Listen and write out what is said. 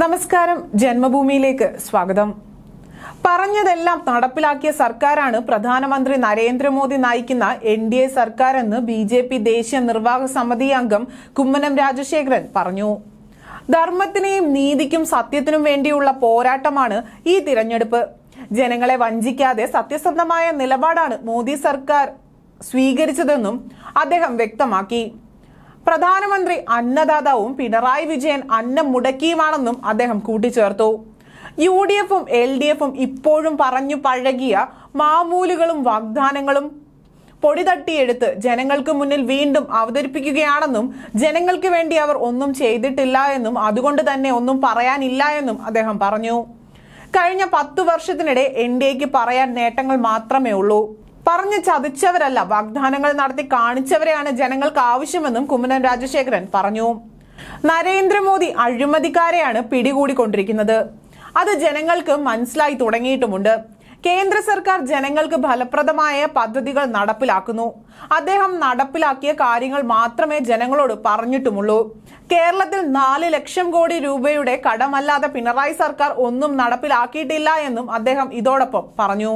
നമസ്കാരം. ജന്മഭൂമിയിലേക്ക് സ്വാഗതം. പറഞ്ഞതെല്ലാം നടപ്പിലാക്കിയ സർക്കാരാണ് പ്രധാനമന്ത്രി നരേന്ദ്രമോദി നയിക്കുന്ന എൻ ഡി എ സർക്കാരെന്ന് ബി ജെ പി ദേശീയ നിർവാഹക സമിതി അംഗം കുമ്മനം രാജശേഖരൻ പറഞ്ഞു. ധർമ്മത്തിനെയും നീതിക്കും സത്യത്തിനും വേണ്ടിയുള്ള പോരാട്ടമാണ് ഈ തിരഞ്ഞെടുപ്പ്. ജനങ്ങളെ വഞ്ചിക്കാതെ സത്യസന്ധമായ നിലപാടാണ് മോദി സർക്കാർ സ്വീകരിച്ചതെന്നും അദ്ദേഹം വ്യക്തമാക്കി. പ്രധാനമന്ത്രി അന്നദാതാവും പിണറായി വിജയൻ അന്നം മുടക്കിയുമാണെന്നും അദ്ദേഹം കൂട്ടിച്ചേർത്തു. യു ഡി എഫും എൽ ഡി എഫും ഇപ്പോഴും പറഞ്ഞു പഴകിയ മാമൂലുകളും വാഗ്ദാനങ്ങളും പൊടിതട്ടിയെടുത്ത് ജനങ്ങൾക്ക് മുന്നിൽ വീണ്ടും അവതരിപ്പിക്കുകയാണെന്നും ജനങ്ങൾക്ക് വേണ്ടി അവർ ഒന്നും ചെയ്തിട്ടില്ല എന്നും അതുകൊണ്ട് തന്നെ ഒന്നും പറയാനില്ല എന്നും അദ്ദേഹം പറഞ്ഞു. കഴിഞ്ഞ പത്തു വർഷത്തിനിടെ എൻ ഡി എക്ക് പറയാൻ നേട്ടങ്ങൾ മാത്രമേ ഉള്ളൂ. പറഞ്ഞ് ചതിച്ചവരല്ല വാഗ്ദാനങ്ങൾ നടത്തി കാണിച്ചവരെയാണ് ജനങ്ങൾക്ക് ആവശ്യമെന്നും കുമ്മനം രാജശേഖരൻ പറഞ്ഞു. നരേന്ദ്രമോദി അഴിമതിക്കാരെയാണ് പിടികൂടിക്കൊണ്ടിരിക്കുന്നത്. അത് ജനങ്ങൾക്ക് മനസ്സിലായി തുടങ്ങിയിട്ടുമുണ്ട്. കേന്ദ്ര സർക്കാർ ജനങ്ങൾക്ക് ഫലപ്രദമായ പദ്ധതികൾ നടപ്പിലാക്കുന്നു. അദ്ദേഹം നടപ്പിലാക്കിയ കാര്യങ്ങൾ മാത്രമേ ജനങ്ങളോട് പറഞ്ഞിട്ടുമുള്ളൂ. കേരളത്തിൽ നാല് ലക്ഷം കോടി രൂപയുടെ കടമല്ലാതെ പിണറായി സർക്കാർ ഒന്നും നടപ്പിലാക്കിയിട്ടില്ല എന്നും അദ്ദേഹം ഇതോടൊപ്പം പറഞ്ഞു.